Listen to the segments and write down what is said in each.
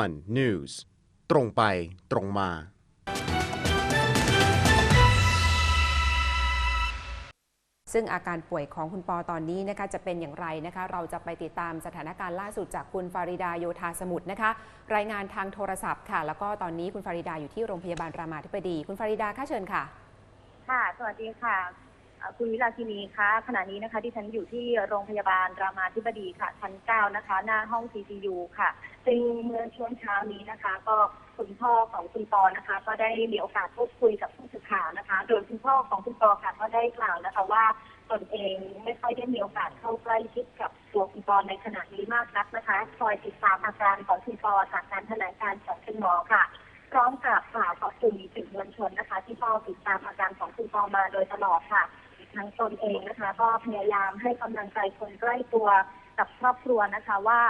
one news ตรงไปตรงมา ซึ่งอาการป่วยของคุณปอตอนนี้นะคะจะเป็นอย่างไรนะคะ เราจะไปติดตามสถานการณ์ล่าสุดจากคุณฟาริดาโยธาสมุทรนะคะ รายงานทางโทรศัพท์ค่ะ แล้วก็ตอนนี้คุณฟาริดาอยู่ที่โรงพยาบาลรามาธิบดี คุณฟาริดาค่ะเชิญค่ะ ค่ะ สวัสดีค่ะเอ่อ คุณวิลาชินีคะขณะนี้นะคะที่ฉันอยู่ที่โรงพยาบาลรามาธิบดีค่ะชั้นเก้านะคะ หน้าห้อง CCU ค่ะซึ่งเมื่อช่วงเช้านี้นะคะ ก็คุณพ่อของคุณปอนะคะ ก็ได้มีโอกาสพูดคุยกับผู้สื่อข่าวนะคะ โดยคุณพ่อของคุณปอค่ะก็ได้กล่าวนะคะว่าตนเองไม่ค่อยได้มีโอกาสเข้าใกล้ชิดกับตัวคุณปอในขณะนี้มากนักนะคะคอยติดตามอาการของคุณปอจากการแถลงการของคุณหมอค่ะพร้อมกับกล่าวขอบคุณสื่อมวลชนนะคะ ที่เฝ้าติดตามอาการของคุณปอมาโดยตลอดค่ะ ทางตนเองนะคะ ก็พยายามให้กำลังใจคนใกล้ตัวกับครอบครัวนะคะว่า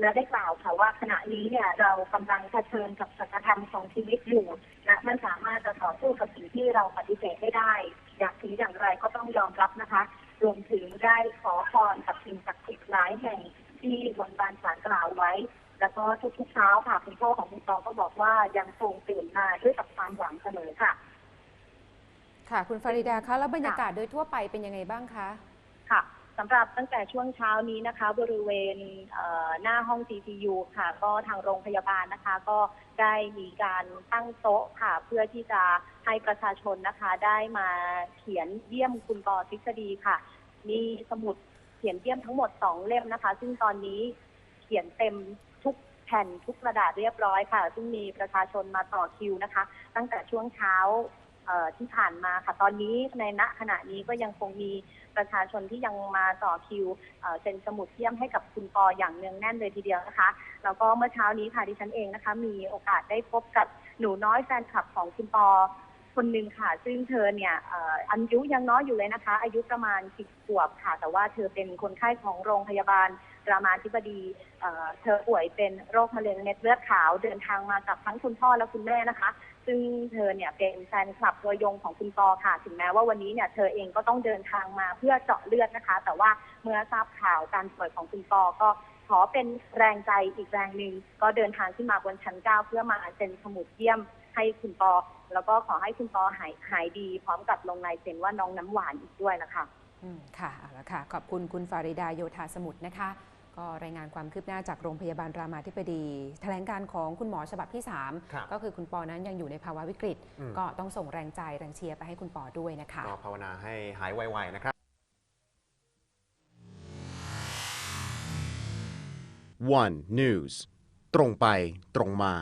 และได้กล่าวค่ะว่าขณะนี้เนี่ยเรากำลังเผชิญกับสัจธรรมของชีวิตอยู่และไม่สามารถจะต่อสู้กับสิ่งที่เราปฏิเสธไม่ได้ อยากถึงอย่างไรก็ต้องยอมรับนะคะ รวมถึงได้ขอพรกับสิ่งศักดิ์สิทธิ์หลายแห่งที่บนบานสารกล่าวไว้ แล้วก็ทุกๆเช้าค่ะคุณพ่อของคุณตองก็บอกว่ายังคงตื่นมาด้วยกับความหวังเสมอค่ะ ค่ะ คุณฟาริดาคะแล้วบรรยากาศโดยทั่วไปเป็นยังไงบ้างคะค่ะสำหรับตั้งแต่ช่วงเช้านี้นะคะ บริเวณเหน้าห้อง CCU ค่ะ ก็ทางโรงพยาบาลนะคะ ก็ได้มีการตั้งโต๊ะค่ะ เพื่อที่จะให้ประชาชนนะคะ ได้มาเขียนเยี่ยมคุณปอทฤษฎีค่ะ มีสมุดเขียนเยี่ยมทั้งหมดสองเล่มนะคะ ซึ่งตอนนี้เขียนเต็มทุกแผ่นทุกกระดาษเรียบร้อยค่ะ ซึ่งมีประชาชนมาต่อคิวนะคะ ตั้งแต่ช่วงเช้า ที่ผ่านมาค่ะ ตอนนี้ในณขณะนี้ก็ยังคงมีประชาชนที่ยังมาต่อคิวเซ็นสมุดเยี่ยมให้กับคุณปออย่างเนืองแน่นเลยทีเดียวนะคะ แล้วก็เมื่อเช้านี้ค่ะดิฉันเองนะคะ มีโอกาสได้พบกับหนูน้อยแฟนคลับของคุณปอคนหนึ่งค่ะ ซึ่งเธอเนี่ยอายุยังน้อยอยู่เลยนะคะ อายุประมาณสิบขวบค่ะ แต่ว่าเธอเป็นคนไข้ของโรงพยาบาลรามาธิบดีเอ่อเธอป่วยเป็นโรคมะเร็งเม็ดเลือดขาว เดินทางมากับทั้งคุณพ่อและคุณแม่นะคะ ซึ่งเธอเนี่ยเป็นแฟนคลับตัวยงของคุณปอค่ะ ถึงแม้ว่าวันนี้เนี่ยเธอเองก็ต้องเดินทางมาเพื่อเจาะเลือดนะคะ แต่ว่าเมื่อทราบข่าวการป่วยของคุณปอก็ขอเป็นแรงใจอีกแรงหนึ่งก็เดินทางขึ้นมาบนชั้นเก้าเพื่อมาเซ็นสมุดเยี่ยมให้คุณปอ แล้วก็ขอให้คุณปอหายหายดี พร้อมกับลงลายเซ็นว่าน้องน้ำหวานอีกด้วยนะคะ อืมค่ะเอาละค่ะ ขอบคุณคุณฟาริดาโยธาสมุทรนะคะ ก็รายงานความคืบหน้าจากโรงพยาบาลรามาธิบดี แถลงการของคุณหมอฉบับที่ครับ3ก็คือคุณปอนั้นยังอยู่ในภาวะวิกฤตอืมก็ต้องส่งแรงใจแรงเชียร์ไปให้คุณปอด้วยนะคะก็ภาวนาให้หายไวๆนะครับ one news ตรงไปตรงมา